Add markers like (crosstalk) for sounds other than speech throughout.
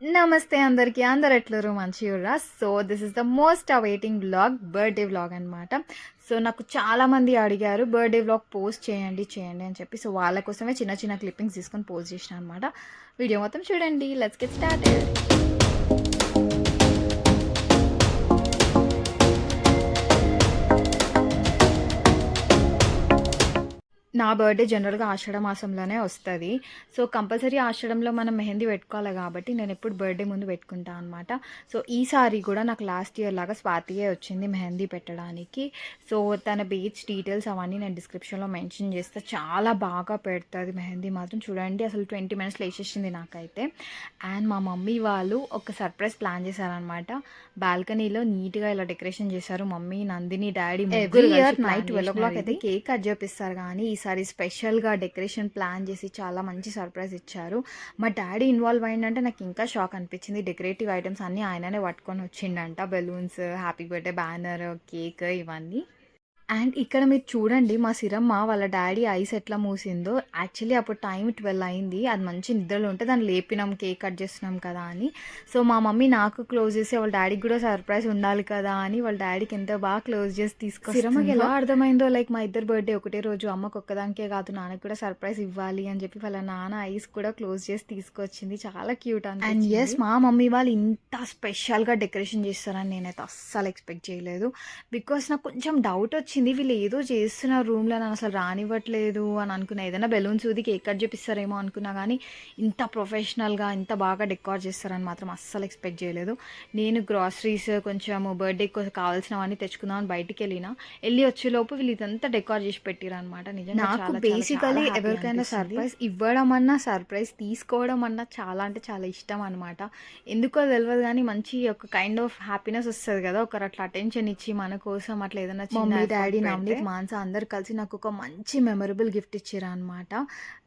నమస్తే అందరికీ. అందరు ఎట్లరు మంచిగా so this is the most awaiting vlog birthday vlog అనమాట సో నాకు చాలామంది అడిగారు బర్త్డే వ్లాగ్ పోస్ట్ చేయండి చేయండి అని చెప్పి. సో వాళ్ళ కోసమే చిన్న చిన్న క్లిప్పింగ్స్ తీసుకొని పోస్ట్ చేసిన అనమాట వీడియో మొత్తం చూడండి. లెట్స్ గెట్ స్టార్ట్ నా బర్త్డే జనరల్గా ఆషాఢ మాసంలోనే వస్తుంది. సో కంపల్సరీ ఆషాఢంలో మనం మెహందీ పెట్టుకోవాలి కాబట్టి నేను ఎప్పుడు బర్త్డే ముందు పెట్టుకుంటాను అనమాట సో ఈసారి కూడా నాకు లాస్ట్ ఇయర్ లాగా స్వాతియే వచ్చింది మెహందీ పెట్టడానికి. సో తన బేచ్ డీటెయిల్స్ అవన్నీ నేను డిస్క్రిప్షన్లో మెన్షన్ చేస్తే చాలా బాగా పెడుతుంది మెహందీ మాత్రం. చూడండి అసలు ట్వంటీ మినిట్స్లో వేసేసింది నాకైతే. అండ్ మా మమ్మీ వాళ్ళు ఒక సర్ప్రైజ్ ప్లాన్ చేశారనమాట బాల్కనీలో నీట్గా ఇలా డెకరేషన్ చేశారు mummy Nandini daddy year night twelve o'clock అయితే కేక్ కట్ చేపిస్తారు కానీ ఈసారి స్పెషల్గా డెకరేషన్ ప్లాన్ చేసి చాలా మంచి సర్ప్రైజ్ ఇచ్చారు. మా డాడీ ఇన్వాల్వ్ అయిందంటే నాకు ఇంకా షాక్ అనిపించింది. డెకరేటివ్ ఐటమ్స్ అన్నీ ఆయననే పట్టుకొని వచ్చిండంట. Balloons happy birthday banner cake ఇవన్నీ. అండ్ ఇక్కడ మీరు చూడండి మా సిరమ్మ వాళ్ళ డాడీ ఐస్ ఎట్లా మూసిందో యాక్చువల్లీ అప్పుడు టైం ట్వెల్వ్ అయింది. అది మంచి నిద్రలో ఉంటే దాన్ని లేపినాం కేక్ కట్ చేస్తున్నాం కదా అని. సో మా మమ్మీ నాకు క్లోజ్ చేసి వాళ్ళ డాడీకి కూడా సర్ప్రైజ్ ఉండాలి కదా అని వాళ్ళ డాడీకి ఎంత బాగా క్లోజ్ చేసి తీసుకొచ్చి సిరమ్మకి ఎలా అర్థమైందో లైక్ మా ఇద్దరు బర్త్డే ఒకటే రోజు అమ్మకు ఒక్కదానికే కాదు నాన్నకు కూడా సర్ప్రైజ్ ఇవ్వాలి అని చెప్పి వాళ్ళ నాన్న ఐస్ కూడా క్లోజ్ చేసి తీసుకొచ్చింది. చాలా క్యూట్ అండ్ ఎస్ మా మమ్మీ వాళ్ళు ఇంత స్పెషల్గా డెకరేషన్ చేస్తారని నేనైతే అస్సలు ఎక్స్పెక్ట్ చేయలేదు. బికాస్ నాకు కొంచెం డౌట్ వచ్చింది. వీళ్ళు ఏదో చేస్తున్నారు రూమ్లో నన్ను అసలు రానివ్వట్లేదు అని అనుకున్నా. ఏదైనా బెలూన్స్ ఊది కేక్ కట్ చేపిస్తారేమో అనుకున్నా కానీ ఇంత ప్రొఫెషనల్గా ఇంత బాగా డెకార్ చేస్తారని మాత్రం అస్సలు ఎక్స్పెక్ట్ చేయలేదు. నేను గ్రాసరీస్ కొంచెం బర్త్డే కోసం కావాల్సినవన్నీ తెచ్చుకుందామని బయటికి వెళ్ళిన వెళ్ళి వచ్చేలోపు వీళ్ళు ఇదంతా డెకార్ చేసి పెట్టిరు అనమాట నిజంగా నాకు బేసికలీ ఎవరికైనా సర్ప్రైజ్ ఇవ్వడం అన్నా సర్ప్రైజ్ తీసుకోవడం అన్నా చాలా అంటే చాలా ఇష్టం అనమాట ఎందుకో తెలియదు కానీ మంచి ఒక కైండ్ ఆఫ్ హ్యాపీనెస్ వస్తుంది కదా. ఒకరు అట్లా అటెన్షన్ ఇచ్చి మన కోసం అట్లా ఏదైనా డాడీ నవనీత్ మాన్సా అందరు కలిసి నాకు ఒక మంచి మెమరబుల్ గిఫ్ట్ ఇచ్చారు అనమాట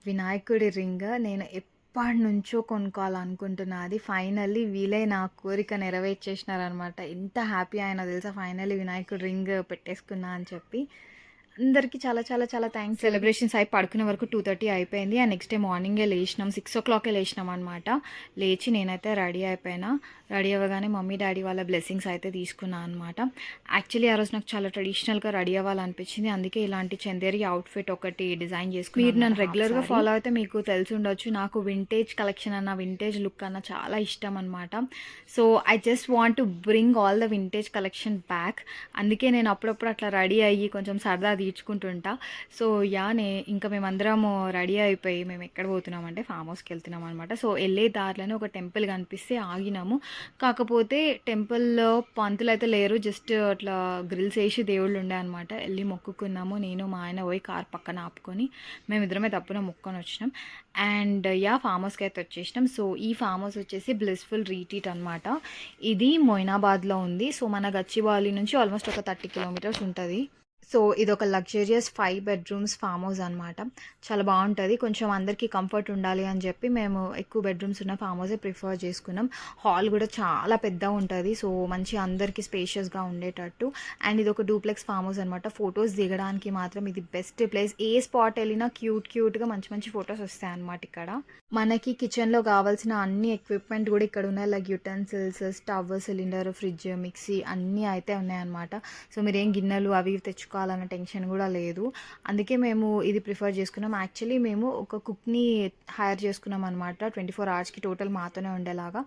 వినాయకుడి రింగ్ నేను ఎప్పటి నుంచో కొనుక్కోవాలనుకుంటున్నా. అది ఫైనల్లీ వీలే నా కోరిక నెరవేర్చేసినారనమాట ఎంత హ్యాపీ అయినా తెలుసా? ఫైనల్లీ వినాయకుడి రింగ్ పెట్టేసుకున్నా అని చెప్పి. అందరికీ చాలా చాలా చాలా థ్యాంక్స్ సెలబ్రేషన్స్ అయి పడుకునే వరకు టూ థర్టీ అయిపోయింది. అండ్ నెక్స్ట్ డే మార్నింగే లేచినాం. సిక్స్ ఓ క్లాకే లేచినాం అనమాట లేచి నేనైతే రెడీ అయిపోయినా. రెడీ అవ్వగానే మమ్మీ డాడీ వాళ్ళ బ్లెస్సింగ్స్ అయితే తీసుకున్నాను అనమాట యాక్చువల్లీ ఆ రోజు నాకు చాలా ట్రెడిషనల్గా రెడీ అవ్వాలనిపించింది. అందుకే ఇలాంటి చందేరి అవుట్ఫిట్ ఒకటి డిజైన్ చేసుకుని మీరు నన్ను రెగ్యులర్గా ఫాలో అయితే మీకు తెలిసి ఉండొచ్చు. నాకు వింటేజ్ కలెక్షన్ అన్న వింటేజ్ లుక్ అన్న చాలా ఇష్టం అనమాట so I just want to bring all the vintage collection back అందుకే నేను అప్పుడప్పుడు అట్లా రెడీ అయ్యి కొంచెం సరదా తీర్చుకుంటుంటా సో యా నే ఇంకా మేమందరము రెడీ అయిపోయి మేము ఎక్కడ పోతున్నామంటే ఫామ్ హౌస్కి వెళ్తున్నాం అనమాట సో వెళ్ళే దారిలోనే ఒక టెంపుల్ కనిపిస్తే ఆగినాము. కాకపోతే టెంపుల్లో పంతులు అయితే లేరు. జస్ట్ అట్లా గ్రిల్స్ వేసి దేవుళ్ళు ఉండే అనమాట వెళ్ళి మొక్కుకున్నాము. నేను మా ఆయన పోయి కార్ పక్కన ఆపుకొని మేమిద్దరమే తప్పున మొక్కొని వచ్చినాం. అండ్ యా ఫామ్ హౌస్కి అయితే వచ్చేసినాం. సో ఈ ఫామ్ హౌస్ వచ్చేసి బ్లిస్ఫుల్ రీటీట్ అనమాట ఇది మొయినాబాద్లో ఉంది. సో మన గచ్చిబాలి నుంచి ఆల్మోస్ట్ ఒక థర్టీ కిలోమీటర్స్ ఉంటుంది. సో ఇది ఒక luxurious five bedrooms farm house అనమాట చాలా బాగుంటుంది. కొంచెం అందరికీ కంఫర్ట్ ఉండాలి అని చెప్పి మేము ఎక్కువ బెడ్రూమ్స్ ఉన్న ఫామ్ హౌసే ప్రిఫర్ చేసుకున్నాం. హాల్ కూడా చాలా పెద్ద ఉంటుంది. సో మంచి అందరికీ స్పేషియస్గా ఉండేటట్టు. అండ్ ఇది ఒక డూప్లెక్స్ ఫామ్ హౌస్ అనమాట ఫొటోస్ దిగడానికి మాత్రం ఇది బెస్ట్ ప్లేస్ ఏ స్పాట్ వెళ్ళినా క్యూట్ క్యూట్గా మంచి మంచి ఫొటోస్ వస్తాయి అనమాట ఇక్కడ. మనకి కిచెన్లో కావాల్సిన అన్ని ఎక్విప్మెంట్ కూడా ఇక్కడ ఉన్నాయి. Like utensils stove cylinder fridge mixie అన్నీ అయితే ఉన్నాయన్నమాట. సో మీరు ఏం గిన్నెలు అవి తెచ్చుకో తెచ్చుకోవాలన్న టెన్షన్ కూడా లేదు. అందుకే మేము ఇది ప్రిఫర్ చేసుకున్నాం. యాక్చువల్లీ మేము ఒక కుక్ని హైర్ చేసుకున్నాం అనమాట ట్వంటీ ఫోర్ అవర్స్కి టోటల్ మాతోనే ఉండేలాగా.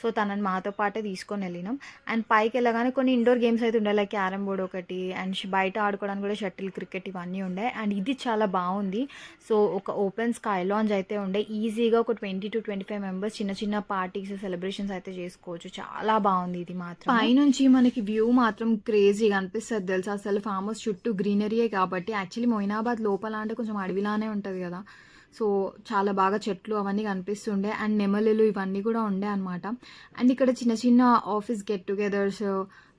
సో తనని మాతో పాటే తీసుకొని వెళ్ళినాం. అండ్ పైకి వెళ్ళగానే కొన్ని ఇండోర్ గేమ్స్ అయితే ఉండే లైక్ క్యారమ్ బోర్డ్ ఒకటి అండ్ బయట ఆడుకోవడానికి కూడా షటిల్ క్రికెట్ ఇవన్నీ ఉండే. అండ్ ఇది చాలా బాగుంది. సో ఒక ఓపెన్ స్కై లాంజ్ అయితే ఉండే. ఈజీగా ఒక twenty to twenty five members చిన్న చిన్న పార్టీస్ సెలబ్రేషన్స్ అయితే చేసుకోవచ్చు. చాలా బాగుంది ఇది మాత్రం పైనుంచి మనకి వ్యూ మాత్రం క్రేజీగా అనిపిస్తుంది తెలుసా? అసలు ఫామ్ హౌస్ చుట్టూ గ్రీనరీయే కాబట్టి యాక్చువల్లీ మొయినాబాద్ లోపల అంటే కొంచెం అడవిలానే ఉంటుంది కదా. సో చాలా బాగా చెట్లు అవన్నీ కనిపిస్తుండే అండ్ నెమలులు ఇవన్నీ కూడా ఉండే అనమాట అండ్ ఇక్కడ చిన్న చిన్న office get togethers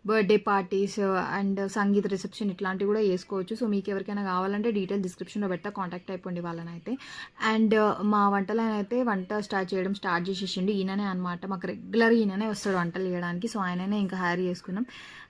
birthday parties and sangeet reception ఇట్లాంటివి కూడా చేసుకోవచ్చు. సో మీకు ఎవరికైనా కావాలంటే డీటెయిల్ డిస్క్రిప్షన్లో పెట్టా కాంటాక్ట్ అయిపోండి వాళ్ళనైతే. అండ్ మా వంటలనైతే అయితే వంట స్టార్ట్ చేయడం స్టార్ట్ చేసేసిండు ఈయననే అనమాట మాకు రెగ్యులర్ ఈయననే వస్తాడు వంటలు చేయడానికి. సో ఆయననే ఇంకా హైర్ చేసుకున్నాం.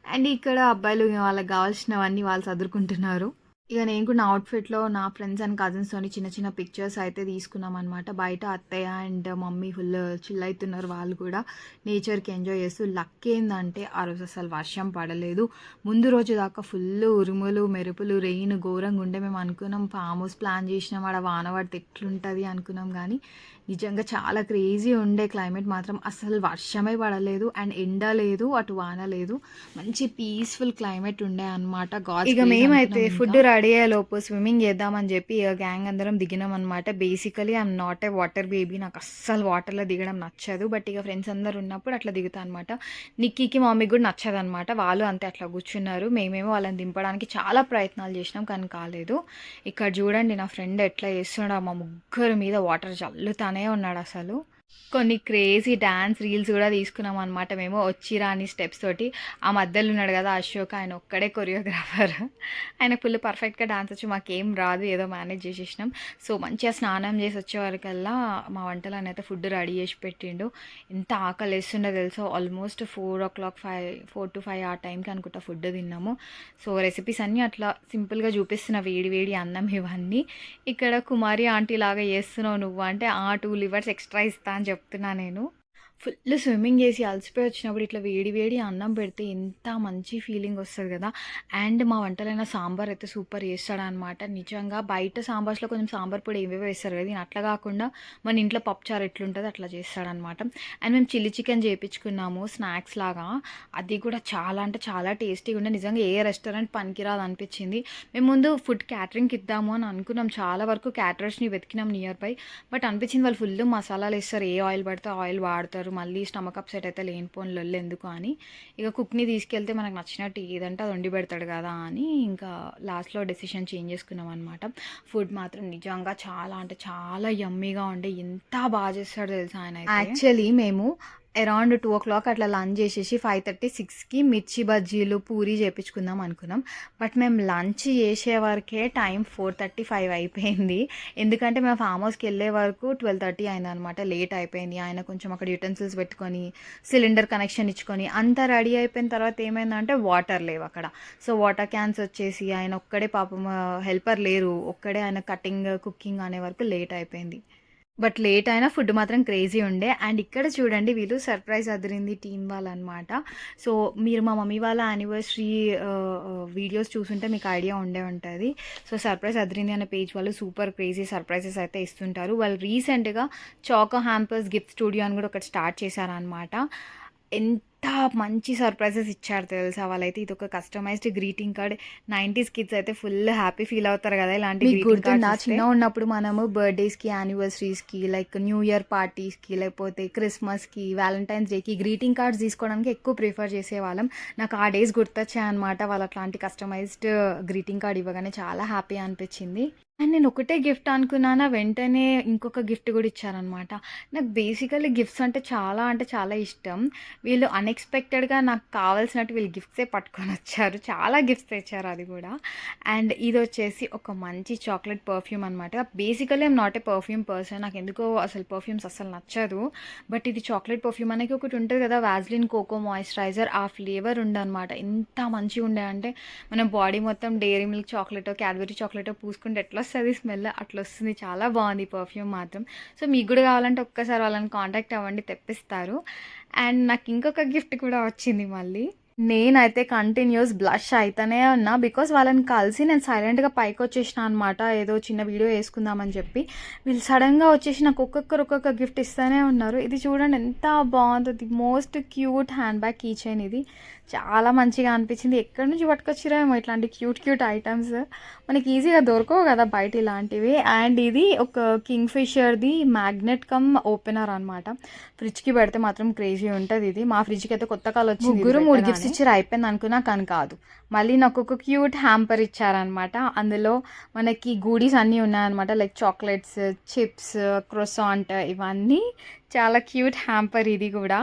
అండ్ ఇక్కడ అబ్బాయిలు వాళ్ళకి కావాల్సినవన్నీ వాళ్ళు చదువుకుంటున్నారు ఇక నేను కూడా నా అవుట్‌ఫిట్‌లో నా ఫ్రెండ్స్ అండ్ కజిన్స్‌తోని చిన్న చిన్న పిక్చర్స్ అయితే తీసుకున్నాం అనమాట బయట అత్తయ్య అండ్ మమ్మీ ఫుల్ చిల్ అవుతున్నారు వాళ్ళు కూడా. నేచర్‌కి ఎంజాయ్ చేస్తూ. లక్ ఏందంటే ఆ రోజు అసలు వర్షం పడలేదు. ముందు రోజు దాకా ఫుల్ ఉరుములు, మెరుపులు, రెయిన్ ఘోరంగా ఉండే మేము అనుకున్నాం ఫామ్ హౌస్ ప్లాన్ చేసినాం. ఆడ వాన పడితే ఎట్లుంటుంది అనుకున్నాం కానీ నిజంగా చాలా క్రేజీ ఉండే క్లైమేట్ మాత్రం. అసలు వర్షమే పడలేదు అండ్ ఎండ లేదు, అటు వాన లేదు. మంచి పీస్‌ఫుల్ క్లైమేట్ ఉండే అనమాట. ఇక మేమైతే ఫుడ్. రెడీ అయ్యేలోపు స్విమ్మింగ్ చేద్దామని చెప్పి ఇక గ్యాంగ్ అందరం దిగినామనమాట. Basically I'm not a water baby. నాకు అస్సలు వాటర్‌లో దిగడం నచ్చదు. బట్ ఇక ఫ్రెండ్స్ అందరూ ఉన్నప్పుడు అట్లా దిగుతా అనమాట. నిక్కీకి, మమ్మీకి కూడా నచ్చదనమాట. వాళ్ళు అంతే అట్లా కూర్చున్నారు. మేమేమో వాళ్ళని దింపడానికి చాలా ప్రయత్నాలు చేసినాం కానీ కాలేదు. ఇక్కడ చూడండి నా ఫ్రెండ్ ఎట్లా చేస్తున్నాడో మా ముగ్గురి మీద వాటర్ జల్లుతానే ఉన్నాడు అసలు. కొన్ని క్రేజీ డ్యాన్స్ రీల్స్ కూడా తీసుకున్నాం అనమాట మేము. వచ్చి రాని స్టెప్స్ తోటి. ఆ మధ్యలో ఉన్నాడు కదా అశోక్ ఆయన ఒక్కడే కొరియోగ్రాఫర్. ఆయన ఫుల్ పర్ఫెక్ట్‌గా డాన్స్ వచ్చి మాకేం రాదు ఏదో మేనేజ్ చేసేసినాం. సో మంచిగా స్నానం చేసి వచ్చేవరకల్లా మా వంటలైన అయితే ఫుడ్ రెడీ చేసి పెట్టిండు. ఎంత ఆకలి వేస్తుండో తెలుసో ఆల్మోస్ట్ 4:00, 5 4-5 ఆ టైంకి అనుకుంటా ఫుడ్ తిన్నాము. సో రెసిపీస్ అన్నీ అట్లా సింపుల్‌గా చూపిస్తున్న వేడి వేడి అన్నం ఇవన్నీ. ఇక్కడ కుమారి ఆంటీ లాగా చేస్తున్నావు నువ్వు అంటే, ఆ టూ లివర్స్ ఎక్స్ట్రా ఇస్తాను అని చెప్తున్నా నేను. ఫుల్ స్విమ్మింగ్ చేసి అలసిపోయి వచ్చినప్పుడు ఇట్లా వేడి వేడి అన్నం పెడితే ఎంత మంచి ఫీలింగ్ వస్తుంది కదా! అండ్ మా వంటలైన సాంబార్ అయితే సూపర్ చేస్తాడనమాట. నిజంగా బయట సాంబార్స్‌లో కొంచెం సాంబార్ పొడి ఏవేవో వేస్తారు కదా! ఈయన అట్లా కాకుండా మన ఇంట్లో పప్పుచారు ఎట్లుంటుంది అట్లా చేస్తాడనమాట. అండ్ మేము చిల్లీ చికెన్ చేపించుకున్నాము స్నాక్స్ లాగా. అది కూడా చాలా అంటే చాలా టేస్టీగా ఉండే. నిజంగా ఏ రెస్టారెంట్ పనికిరాదు అనిపించింది. మేము ముందు ఫుడ్ క్యాటరింగ్‌కి ఇద్దాము అని అనుకున్నాం. చాలా వరకు క్యాటరర్స్‌ని వెతికినాం నియర్ బై. బట్ అనిపించింది వాళ్ళు ఫుల్ మసాలాలు వేస్తారు ఏ ఆయిల్ పడితే ఆయిల్ వాడతారు. మళ్ళీ స్టమక్ అప్సెట్ అయితే లేనిపోని లొల్లి ఎందుకు అని ఇక కుక్‌ని తీసుకెళ్తే మనకు నచ్చినట్టు ఏదంటే అది వండి పెడతాడు కదా! అని ఇంకా లాస్ట్‌లో డెసిషన్ చేంజ్ చేసుకున్నాం అనమాట. ఫుడ్ మాత్రం నిజంగా చాలా అంటే చాలా యమ్మీగా ఉండే. ఎంత బాగా చేస్తాడో తెలుసా ఆయన యాక్చువల్లీ మేము అరౌండ్ 2:00 అట్లా లంచ్ చేసేసి 5:30, 6కి మిర్చి బజ్జీలు, పూరి చేపించుకుందాం అనుకున్నాం. బట్ మేము లంచ్ చేసే వరకే టైం 4:30, 5 అయిపోయింది. ఎందుకంటే మేము ఫామ్ హౌస్‌కి వెళ్ళే వరకు 12:30 అయిందనమాట. లేట్ అయిపోయింది. ఆయన కొంచెం అక్కడ యుటెన్సిల్స్ పెట్టుకొని, సిలిండర్ కనెక్షన్ ఇచ్చుకొని అంతా రెడీ అయిపోయిన తర్వాత ఏమైందంటే వాటర్ లేవు అక్కడ. సో వాటర్ క్యాన్స్ వచ్చేసి ఆయన ఒక్కడే పాపం uh, హెల్పర్ లేరు. ఒక్కడే ఆయన కటింగ్, కుకింగ్ అనే వరకు లేట్ అయిపోయింది. బట్ లేట్ అయినా ఫుడ్ మాత్రం క్రేజీ ఉండే. అండ్ ఇక్కడ చూడండి వీళ్ళు సర్ప్రైజ్ అదిరింది టీం వాళ్ళనమాట. సో మీరు మా మమ్మీ వాళ్ళ యానివర్సరీ వీడియోస్ చూసుంటే మీకు ఐడియా ఉండే ఉంటుంది సో సర్ప్రైజ్ అదిరింది అనే పేజ్ వాళ్ళు సూపర్ క్రేజీ సర్ప్రైజెస్ అయితే ఇస్తుంటారు. వాళ్ళు రీసెంట్‌గా చాకో హ్యాంపర్స్ గిఫ్ట్ స్టూడియో అని కూడా ఒకటి స్టార్ట్ చేశారనమాట. ఎంత మంచి సర్ప్రైజెస్ ఇచ్చారు తెలుసా వాళ్ళైతే. ఇదొక కస్టమైజ్డ్ గ్రీటింగ్ కార్డ్ 90స్ కిడ్స్ అయితే ఫుల్ హ్యాపీ ఫీల్ అవుతారు కదా! ఇలాంటి గుర్తుందా? కార్డ్స్ ఇస్తే. చిన్నగున్నప్పుడు మనము బర్త్‌డేస్‌కి, యానివర్సరీస్‌కి లైక్ న్యూ ఇయర్ పార్టీస్‌కి లేకపోతే క్రిస్మస్‌కి, వాలంటైన్స్ డేకి గ్రీటింగ్ కార్డ్స్ తీసుకోవడానికి ఎక్కువ ప్రిఫర్ చేసేవాళ్ళం. నాకు ఆ డేస్ గుర్తొచ్చాయన్నమాట. వాళ్ళు అట్లాంటి కస్టమైజ్డ్ గ్రీటింగ్ కార్డ్ ఇవ్వగానే చాలా హ్యాపీ అనిపించింది. అండ్ నేను ఒకటే గిఫ్ట్ అనుకున్నానా వెంటనే ఇంకొక గిఫ్ట్ కూడా ఇచ్చారనమాట. నాకు బేసికల్లీ గిఫ్ట్స్ అంటే చాలా అంటే చాలా ఇష్టం. వీళ్ళు అన్‌ఎక్స్‌పెక్టెడ్‌గా నాకు కావాల్సినట్టు వీళ్ళు గిఫ్ట్సే పట్టుకొని వచ్చారు చాలా గిఫ్ట్స్ తెచ్చారు అది కూడా. అండ్ ఇది వచ్చేసి ఒక మంచి చాక్లెట్ పర్ఫ్యూమ్ అనమాట. Basically I'm not a perfume person. నాకు ఎందుకో అసలు పర్ఫ్యూమ్స్ అసలు నచ్చదు. బట్ ఇది చాక్లెట్ పర్ఫ్యూమ్ మనకి ఒకటి ఉంటుంది కదా! వ్యాజ్లిన్ కోకో మాయిశ్చరైజర్ ఆ ఫ్లేవర్ ఉండనమాట ఎంత మంచిగా ఉండే అంటే మన బాడీ మొత్తం డైరీ మిల్క్ చాక్లెటో, క్యాడ్బరీ చాక్లెటో పూసుకుంటే ఎట్లా వస్తుంది స్మెల్ అట్లా వస్తుంది చాలా బాగుంది పర్ఫ్యూమ్ మాత్రం. సో మీకు కూడా కావాలంటే ఒక్కసారి వాళ్ళని కాంటాక్ట్ అవ్వండి తెప్పిస్తారు. అండ్ నాకు ఇంకొక గిఫ్ట్ కూడా వచ్చింది మళ్ళీ. నేనైతే కంటిన్యూస్ బ్లష్ అవుతానే ఉన్నా. బికాస్ వాళ్ళని కలిసి నేను సైలెంట్‌గా పైకొచ్చేసినా అనమాట. ఏదో చిన్న వీడియో వేసుకుందామని చెప్పి. వీళ్ళు సడన్గా వచ్చేసి నాకు ఒక్కొక్కరు ఒక్కొక్క గిఫ్ట్ ఇస్తూనే ఉన్నారు. ఇది చూడండి ఎంత బాగుంది most cute hand bag key chain ఇది. చాలా మంచిగా అనిపించింది. ఎక్కడి నుంచి పట్టుకొచ్చిరో ఏమో ఇట్లాంటి క్యూట్ క్యూట్ ఐటెమ్స్. మనకి ఈజీగా దొరకవు కదా బయట ఇలాంటివి. అండ్ ఇది ఒక కింగ్ ఫిషర్‌ది మ్యాగ్నెట్ కమ్ ఓపెనర్ అనమాట. ఫ్రిడ్జ్‌కి పెడితే మాత్రం క్రేజీ ఉంటది ఇది. మా ఫ్రిడ్జ్‌కి అయితే కొత్త కాల్ వచ్చింది. ఇది ముగ్గురు 3 గిఫ్ట్స్. ఇచ్చిర్రు అయిపోయింది అనుకున్నా కానీ కాదు. మళ్ళీ నాకు ఒక క్యూట్ హ్యాంపర్ ఇచ్చారనమాట. అందులో మనకి గూడీస్ అన్నీ ఉన్నాయన్నమాట. లైక్ చాక్లెట్స్, చిప్స్, క్రోసాంట్ ఇవన్నీ చాలా క్యూట్ హ్యాంపర్ ఇది కూడా.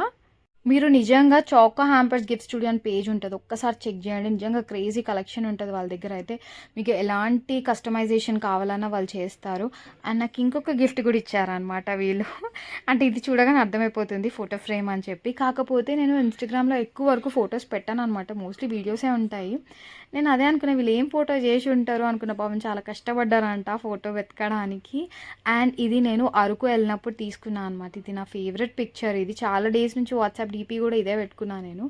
మీరు నిజంగా చౌక హ్యాంపర్స్ గిఫ్ట్ స్టూడియో అని పేజ్ ఉంటుంది. ఒక్కసారి చెక్ చేయండి. నిజంగా క్రేజీ కలెక్షన్ ఉంటుంది వాళ్ళ దగ్గర అయితే. మీకు ఎలాంటి కస్టమైజేషన్ కావాలన్నా వాళ్ళు చేస్తారు. అండ్ నాకు ఇంకొక గిఫ్ట్ కూడా ఇచ్చారనమాట వీళ్ళు. అంటే ఇది చూడగానే అర్థమైపోతుంది ఫోటో ఫ్రేమ్ అని చెప్పి. కాకపోతే నేను ఇన్స్టాగ్రామ్లో ఎక్కువ వరకు ఫొటోస్ పెట్టాను అనమాట మోస్ట్లీ వీడియోసే ఉంటాయి. నేను అదే అనుకున్నా వీళ్ళు ఏం ఫోటో చేసి ఉంటారు అనుకున్న పాపం చాలా కష్టపడ్డారంట ఫోటో వెతకడానికి. అండ్ ఇది నేను అరకు వెళ్ళినప్పుడు తీసుకున్నాను అనమాట ఇది నా ఫేవరెట్ పిక్చర్. ఇది చాలా డేస్ నుంచి వాట్సాప్ డీపీ కూడా ఇదే పెట్టుకున్నాను నేను.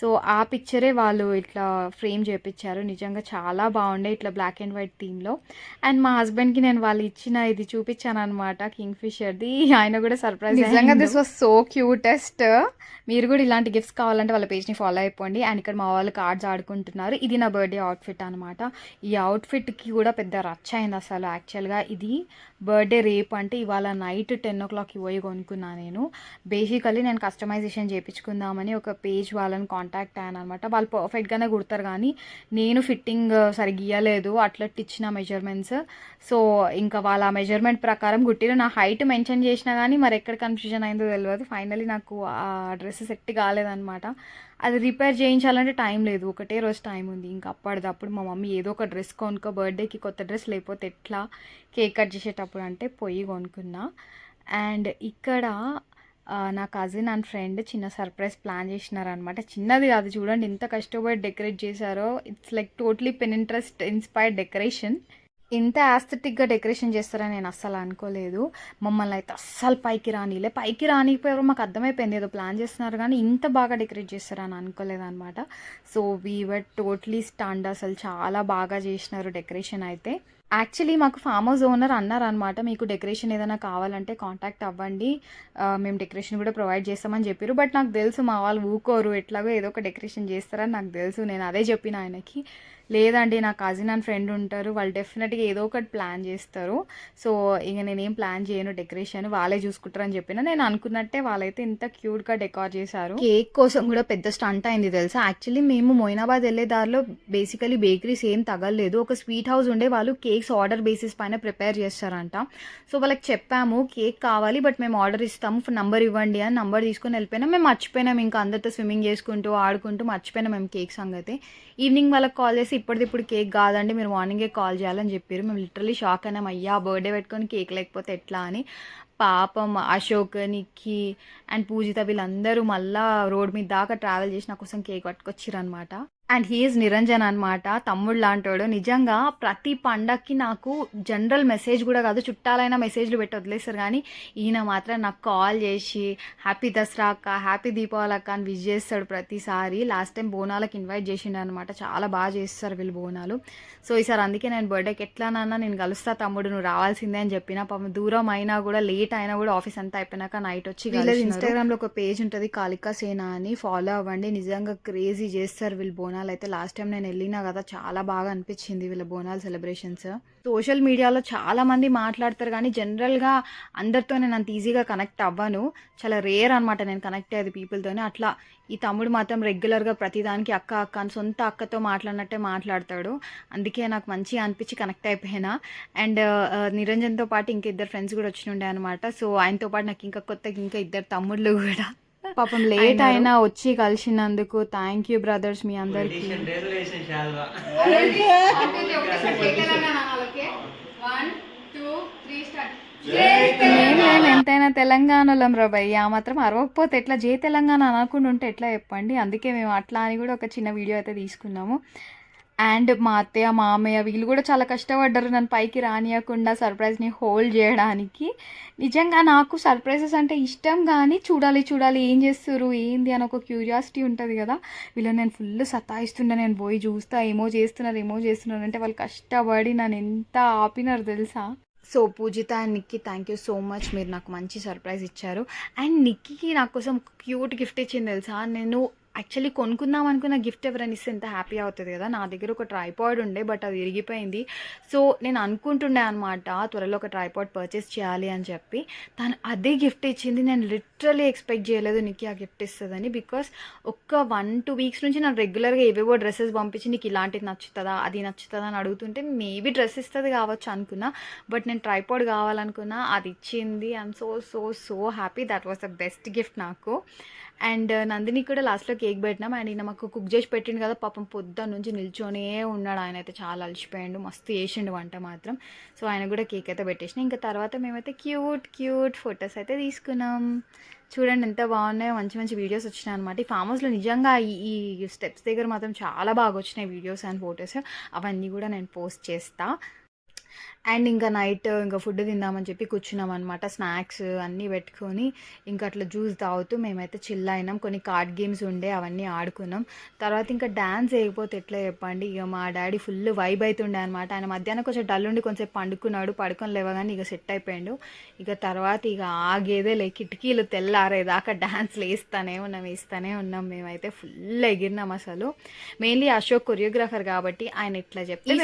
సో ఆ పిక్చరే వాళ్ళు ఇట్లా ఫ్రేమ్ చేపించారు. నిజంగా చాలా బాగుండే ఇట్లా బ్లాక్ అండ్ వైట్ థీమ్లో. అండ్ మా హస్బెండ్కి నేను వాళ్ళు ఇచ్చిన ఇది చూపించాను అనమాట కింగ్ ఫిషర్ది ఆయన కూడా సర్ప్రైజ్ నిజంగా దిస్ వాజ్ సో క్యూటెస్ట్ మీరు కూడా ఇలాంటి గిఫ్ట్స్ కావాలంటే వాళ్ళ పేజ్ని ఫాలో అయిపోండి. అండ్ ఇక్కడ మా వాళ్ళు కార్డ్స్ ఆడుకుంటున్నారు. ఇది నా బర్త్డే అవుట్ఫిట్ అనమాట ఈ అవుట్ఫిట్కి కూడా పెద్ద రచ్చ అయింది అసలు యాక్చువల్గా ఇది బర్త్డే రేపు అంటే ఇవాళ నైట్ టెన్ ఓ క్లాక్కి పోయి కొనుక్కున్నా నేను. బేసికలీ నేను కస్టమైజేషన్ చేయించుకుందామని ఒక పేజ్ వాళ్ళని కాంటాక్ట్ అయ్యాను అనమాట వాళ్ళు పర్ఫెక్ట్గానే కుడతారు కానీ నేను ఫిట్టింగ్ సరిగ్గా ఇవ్వలేదు అట్లా ఇచ్చిన మెజర్మెంట్స్ సో ఇంకా వాళ్ళ మెజర్మెంట్ ప్రకారం కుట్టిరు. నా హైట్ మెన్షన్ చేసినా కానీ మరి ఎక్కడ కన్ఫ్యూజన్ అయిందో తెలియదు ఫైనలీ నాకు ఆ డ్రెస్ సెట్ కాలేదనమాట అది రిపేర్ చేయించాలంటే టైం లేదు. ఒకటే రోజు టైం ఉంది. ఇంకా అప్పటిదప్పుడు మా మమ్మీ ఏదో ఒక డ్రెస్ కొనుక్కో బర్త్డేకి కొత్త డ్రెస్ లేకపోతే ఎట్లా కేక్ కట్ చేసేటప్పుడు అంటే పొయ్యి కొనుక్కున్నా. అండ్ ఇక్కడ నా కజిన్ అండ్ ఫ్రెండ్ చిన్న సర్ప్రైజ్ ప్లాన్ చేసినారనమాట చిన్నది కాదు చూడండి ఎంత కష్టపడి డెకరేట్ చేశారో. It's like totally Pinterest inspired decoration ఇంత ఆస్థెటిక్గా డెకరేషన్ చేస్తారని నేను అస్సలు అనుకోలేదు. మమ్మల్ని అయితే అస్సలు పైకి రానిలే పైకి రానిపోయారు మాకు అర్థమైపోయింది. ఏదో ప్లాన్ చేస్తున్నారు కానీ ఇంత బాగా డెకరేట్ చేస్తారని అనుకోలేదు అనమాట సో వీవర్ టోటలీ స్టాండ్ అసలు. చాలా బాగా చేసినారు డెకరేషన్ అయితే. యాక్చువల్లీ మాకు ఫామ్ హౌస్ ఓనర్ అన్నారనమాట మీకు డెకరేషన్ ఏదైనా కావాలంటే కాంటాక్ట్ అవ్వండి. మేము డెకరేషన్ కూడా ప్రొవైడ్ చేస్తామని చెప్పారు బట్ నాకు తెలుసు మా వాళ్ళు ఊకోరు. ఎట్లాగో ఏదో ఒక డెకరేషన్ చేస్తారని నాకు తెలుసు. నేను అదే చెప్పిన ఆయనకి. లేదండి నా కజిన్ అండ్ ఫ్రెండ్ ఉంటారు. వాళ్ళు డెఫినెట్గా ఏదో ఒకటి ప్లాన్ చేస్తారు. సో ఇక నేనేం ప్లాన్ చేయను డెకరేషన్ వాళ్ళే చూసుకుంటారు అని చెప్పిన నేను అనుకున్నట్టే వాళ్ళైతే ఇంత క్యూట్గా డెకార్ చేశారు. కేక్ కోసం కూడా పెద్ద స్టంట్ అయింది తెలుసా? యాక్చువల్లీ మేము మొయినాబాద్ వెళ్ళే దారిలో బేసికలీ బేకరీస్ ఏం తగలలేదు. ఒక స్వీట్ హౌస్ ఉండే వాళ్ళు కేక్స్ ఆర్డర్ బేసిస్ పైన ప్రిపేర్ చేస్తారంట. సో వాళ్ళకి చెప్పాము కేక్ కావాలి బట్ మేము ఆర్డర్ ఇస్తాము. నంబర్ ఇవ్వండి అని నంబర్ తీసుకొని వెళ్ళిపోయినా. మేము మర్చిపోయినాం ఇంకా అందరితో స్విమ్మింగ్ చేసుకుంటూ ఆడుకుంటూ మర్చిపోయినాం మేము కేక్ సంగతి. ఈవినింగ్ వాళ్ళకి కాల్ చేసి ఇప్పటిదిప్పుడు కేక్ కాదండి మీరు మార్నింగే కాల్ చేయాలని చెప్పారు. మేము లిటరలీ షాక్ అయినాం. అయ్యా బర్త్డే పెట్టుకొని కేక్ లేకపోతే ఎట్లా అని. పాపం అశోక్ నిక్కి అండ్ పూజిత వీళ్ళందరూ మళ్ళా రోడ్ మీద దాకా ట్రావెల్ చేసి నా కోసం కేక్ పట్టుకొచ్చిరనమాట అండ్ హీఈస్ నిరంజన్ అనమాట తమ్ముడు లాంటోడు. నిజంగా ప్రతి పండక్కి నాకు జనరల్ మెసేజ్ కూడా కాదు చుట్టాలైన మెసేజ్లు పెట్టి వదిలేస్తారు. కానీ ఈయన మాత్రం నాకు కాల్ చేసి హ్యాపీ దసరా అక్క హ్యాపీ దీపావళి అక్క అని విష్ చేస్తాడు ప్రతిసారి. లాస్ట్ టైం బోనాలకు ఇన్వైట్ చేసిండు అనమాట చాలా బాగా చేస్తారు వీళ్ళు బోనాలు. సో ఈసారి అందుకే నేను బర్త్డేకి ఎట్లానన్నా నేను కలుస్తా తమ్ముడు నువ్వు రావాల్సిందే అని చెప్పిన. పాపం దూరం అయినా కూడా లేట్ అయినా కూడా ఆఫీస్ అంతా అయిపోయినాక నైట్ వచ్చి వీళ్ళది ఇన్స్టాగ్రామ్లో ఒక పేజ్ ఉంటుంది కాళికా సేన అని. ఫాలో అవ్వండి. నిజంగా క్రేజీ చేస్తారు వీళ్ళు బోనాలు. అయితే లాస్ట్ టైం నేను వెళ్ళినా కదా చాలా బాగా అనిపించింది వీళ్ళ బోనాల్ సెలబ్రేషన్స్. సోషల్ మీడియాలో చాలా మంది మాట్లాడతారు కానీ జనరల్గా అందరితో నేను అంత ఈజీగా కనెక్ట్ అవ్వను. చాలా రేర్ అనమాట నేను కనెక్ట్ అయ్యేది పీపుల్తోనే. అట్లా ఈ తమ్ముడు మాత్రం రెగ్యులర్గా ప్రతిదానికి అక్క అక్క అని సొంత అక్కతో మాట్లాడినట్టే మాట్లాడతాడు. అందుకే నాకు మంచిగా అనిపించి కనెక్ట్ అయిపోయినా. అండ్ నిరంజన్తో పాటు ఇంకా ఇద్దరు ఫ్రెండ్స్ కూడా వచ్చినుండే అనమాట సో ఆయనతో పాటు నాకు ఇంకా కొత్తగా ఇంకా ఇద్దరు తమ్ముళ్ళు కూడా పాపం (laughs) లేట్ అయినా వచ్చి కలిసినందుకు థ్యాంక్ యూ బ్రదర్స్ మీ అందరికి. (laughs) లేదు ఎంతైనా తెలంగాణలో రా భయ్య. ఆ మాత్రం అరవకపోతే ఎట్లా? జే తెలంగాణ అనకుండా ఉంటే ఎట్లా చెప్పండి? అందుకే మేము అట్లా అని కూడా ఒక చిన్న వీడియో అయితే తీసుకున్నాము. అండ్ మా అత్తయ్య మామయ్య వీళ్ళు కూడా చాలా కష్టపడ్డారు నన్ను పైకి రానియకుండా సర్ప్రైజ్ని హోల్డ్ చేయడానికి. నిజంగా నాకు సర్ప్రైజెస్ అంటే ఇష్టం కానీ చూడాలి చూడాలి ఏం చేస్తారు ఏంది అని ఒక క్యూరియాసిటీ ఉంటుంది కదా. వీళ్ళని నేను ఫుల్ సతాయిస్తుండే నేను పోయి చూస్తా ఏమో చేస్తున్నారు ఏమో చేస్తున్నారు అంటే వాళ్ళు కష్టపడి నన్ను ఎంత ఆపినారు తెలుసా? So Poojitha and Nikki thank you so much మీరు నాకు మంచి సర్ప్రైజ్ ఇచ్చారు. అండ్ నిక్కి నా కోసం క్యూట్ గిఫ్ట్ ఇచ్చింది తెలుసా? నేను యాక్చువల్లీ కొనుక్కుందాం అనుకున్న గిఫ్ట్ ఎవరైనా ఇస్తే ఎంత హ్యాపీ అవుతుంది కదా. నా దగ్గర ఒక ట్రైపాడ్ ఉండే బట్ అది విరిగిపోయింది. సో నేను అనుకుంటుండే అనమాట త్వరలో ఒక ట్రైపాడ్ పర్చేస్ చేయాలి అని చెప్పి. తను అదే గిఫ్ట్ ఇచ్చింది. నేను లిటరలీ ఎక్స్పెక్ట్ చేయలేదు నీకు ఆ గిఫ్ట్ ఇస్తుందని బికాస్ ఒక్క వన్ టూ వీక్స్ నుంచి నాకు రెగ్యులర్గా ఏవేవో డ్రెస్సెస్ పంపించి నీకు ఇలాంటిది నచ్చుతుందా అది నచ్చుతుందా అని అడుగుతుంటే మేబీ డ్రెస్ ఇస్తుంది కావచ్చు అనుకున్నా. బట్ నేను ట్రైపాడ్ కావాలనుకున్నా అది ఇచ్చింది. I'm so so so happy. That was the best gift నాకు. అండ్ నందిని కూడా లాస్ట్లో కేక్ పెట్టినాం. అండ్ ఈయన మాకు కుక్ చేసి పెట్టిండు కదా పాపం పొద్దున్న నుంచి నిల్చొనే ఉన్నాడు. ఆయన అయితే చాలా అలసిపోయాడు మస్తు చేసిండు వంట మాత్రం. సో ఆయన కూడా కేక్ అయితే పెట్టేసిన. ఇంకా తర్వాత మేమైతే క్యూట్ క్యూట్ ఫొటోస్ అయితే తీసుకున్నాం. చూడండి ఎంత బాగున్నాయో. మంచి మంచి వీడియోస్ వచ్చినాయి అనమాట ఈ ఫామ్ హౌస్లో నిజంగా ఈ స్టెప్స్ దగ్గర మాత్రం చాలా బాగా వచ్చినాయి వీడియోస్ అండ్ ఫొటోస్. అవన్నీ కూడా నేను పోస్ట్ చేస్తాను అండ్ ఇంకా నైట్ ఇంకా ఫుడ్ తిందామని చెప్పి కూర్చున్నాం అనమాట స్నాక్స్ అన్నీ పెట్టుకొని ఇంకా అట్లా జ్యూస్ తాగుతూ మేమైతే చిల్ అయినాం. కొన్ని కార్డ్ గేమ్స్ ఉండే అవన్నీ ఆడుకున్నాం. తర్వాత ఇంకా డ్యాన్స్ వేయకపోతే ఎట్లా చెప్పండి? ఇక మా డాడీ ఫుల్ వైబ్ అవుతుండే అనమాట ఆయన మధ్యాహ్నం కొంచెం డల్ ఉండి కొంచెం పండుకున్నాడు. పడుకొని లేవగానే ఇక సెట్ అయిపోయాడు. ఇక తర్వాత ఇక ఆ గేదెలే కిటికీలు తెల్లారేదాకా డ్యాన్స్లు వేస్తానే ఉన్నాం వేస్తానే ఉన్నాం. మేమైతే ఫుల్ ఎగిరినాం అసలు. మెయిన్లీ అశోక్ కొరియోగ్రాఫర్ కాబట్టి ఆయన ఇట్లా చెప్తే లో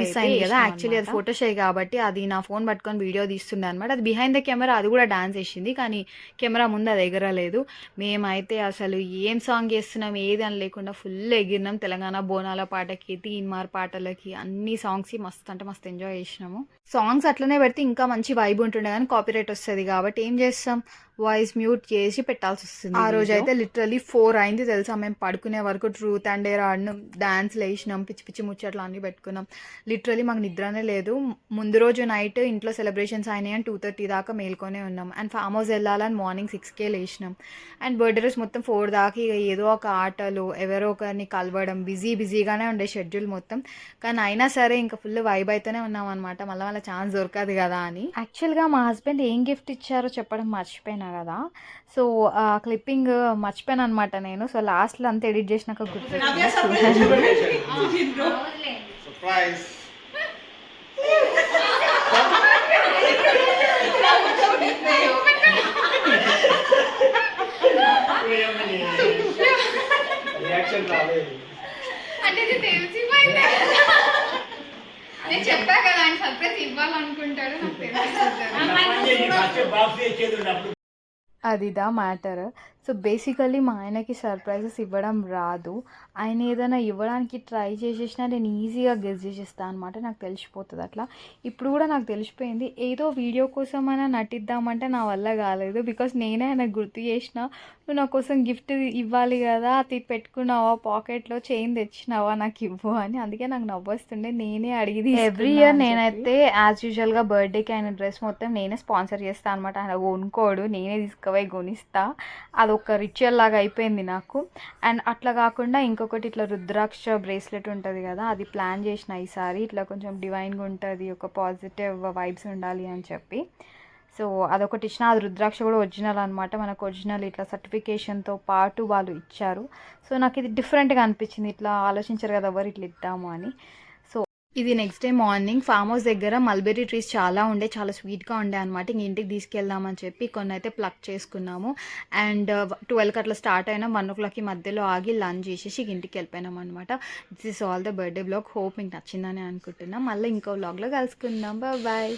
అయితే అయింది కదా, actually అది. ఫోటో షై కాబట్టి అది నా ఫోన్ పట్టుకొని వీడియో తీస్తుండే అనమాట అది బిహైండ్ ద కెమెరా అది కూడా డాన్స్ వేసింది కానీ కెమెరా ముందు అది ఎగరలేదు. మేమైతే అసలు ఏం సాంగ్ చేస్తున్నాం ఏది అని లేకుండా ఫుల్ ఎగిరినాం. తెలంగాణ బోనాల పాటకి తీన్మార్ పాటలకి అన్ని సాంగ్స్ మస్తు అంటే మస్తు ఎంజాయ్ చేసినాము. సాంగ్స్ అట్లనే పెడితే ఇంకా మంచి వైబ్ ఉంటుండే కానీ కాపీరైట్ వస్తుంది కాబట్టి ఏం చేస్తాం? వాయిస్ మ్యూట్ చేసి పెట్టాల్సి వస్తుంది ఆ రోజు అయితే లిటరలీ ఫోర్ అయింది తెలుసా? మేము పడుకునే వరకు ట్రూత్ అండ్ డేర్ ఆడినాం. డాన్స్ వేసినాం పిచ్చి పిచ్చి ముచ్చట్లు అన్నీ పెట్టుకున్నాం. లిటరలీ మాకు నిద్రనే లేదు. ముందు రోజు నైట్ ఇంట్లో సెలబ్రేషన్స్ అయినాయి అని టూ థర్టీ దాకా మేల్కొనే ఉన్నాం. అండ్ ఫామ్ హౌస్ వెళ్ళాలని మార్నింగ్ సిక్స్కే లేచినాం. అండ్ బర్త్డే రోజు మొత్తం ఫోర్ దాకా ఇక ఏదో ఒక ఆటలు ఎవరో ఒకరిని కలవడం బిజీ బిజీగానే ఉండే షెడ్యూల్ మొత్తం. కానీ అయినా సరే ఇంకా ఫుల్ వైబ్ అయితేనే ఉన్నాం అనమాట మళ్ళీ మళ్ళీ ఛాన్స్ దొరకదు కదా అని. యాక్చువల్గా మా హస్బెండ్ ఏం గిఫ్ట్ ఇచ్చారో చెప్పడం మర్చిపోయినా కదా. సో ఆ క్లిప్పింగ్ మర్చిపోయాను అనమాట నేను. సో లాస్ట్లో అంతా ఎడిట్ చేసినాక గుర్తు రియాక్షన్ రాలేదు. అంటే ఇది తెలిసిపోయింది నేను చెప్పా కదా ఆయన సర్ప్రైజ్ ఇవ్వాలనుకుంటాడు నాకు అదిదా మ్యాటర్. సో బేసికలీ మా ఆయనకి సర్ప్రైజెస్ ఇవ్వడం రాదు. ఆయన ఏదైనా ఇవ్వడానికి ట్రై చేసేసినా నేను ఈజీగా గెస్ చేసేస్తాను అనమాట నాకు తెలిసిపోతుంది అట్లా. ఇప్పుడు కూడా నాకు తెలిసిపోయింది ఏదో వీడియో కోసం అయినా నటిద్దామంటే నా వల్ల కాలేదు. బికాస్ నేనే ఆయన గుర్తు చేసిన నువ్వు నా కోసం గిఫ్ట్ ఇవ్వాలి కదా అది పెట్టుకున్నావా పాకెట్లో చైన్ తెచ్చినావా నాకు ఇవ్వు అని. అందుకే నాకు నవ్వొస్తుండే. నేనే అడిగి ఎవ్రీ ఇయర్ నేనైతే యాజ్ యూజువల్గా బర్త్డేకి ఆయన డ్రెస్ మొత్తం నేనే స్పాన్సర్ చేస్తాను అనమాట ఆయన కొనుక్కోడు నేనే తీసుకుపోయి కొనిస్తా. ఒక రిచువల్ లాగా అయిపోయింది నాకు. అండ్ అట్లా కాకుండా ఇంకొకటి ఇట్లా రుద్రాక్ష బ్రేస్లెట్ ఉంటుంది కదా అది ప్లాన్ చేసిన ఈసారి. ఇట్లా కొంచెం డివైన్గా ఉంటుంది ఒక పాజిటివ్ వైబ్స్ ఉండాలి అని చెప్పి. సో అదొకటి ఇచ్చిన అది రుద్రాక్ష కూడా ఒరిజినల్ అనమాట మనకు ఒరిజినల్ ఇట్లా సర్టిఫికేషన్తో పాటు వాళ్ళు ఇచ్చారు. సో నాకు ఇది డిఫరెంట్గా అనిపించింది. ఇట్లా ఆలోచించారు కదా ఎవరు ఇట్లా ఇద్దాము అని. ఇది next day morning farm house దగ్గర మల్బెరీ ట్రీస్ చాలా ఉండే చాలా స్వీట్గా ఉండే అనమాట ఇంక ఇంటికి తీసుకెళ్దామని చెప్పి కొన్ని అయితే ప్లక్ చేసుకున్నాము అండ్ ట్వెల్వ్కి uh, అట్లా స్టార్ట్ అయినా వన్ ఓ క్లాక్కి మధ్యలో ఆగి లంచ్ చేసేసి ఇంటికి వెళ్ళిపోయినాం అనమాట this is all the birthday blog hope మీకు నచ్చిందని అనుకుంటున్నాం. మళ్ళీ ఇంకో బ్లాగ్లో కలుసుకుందాం. బాయ్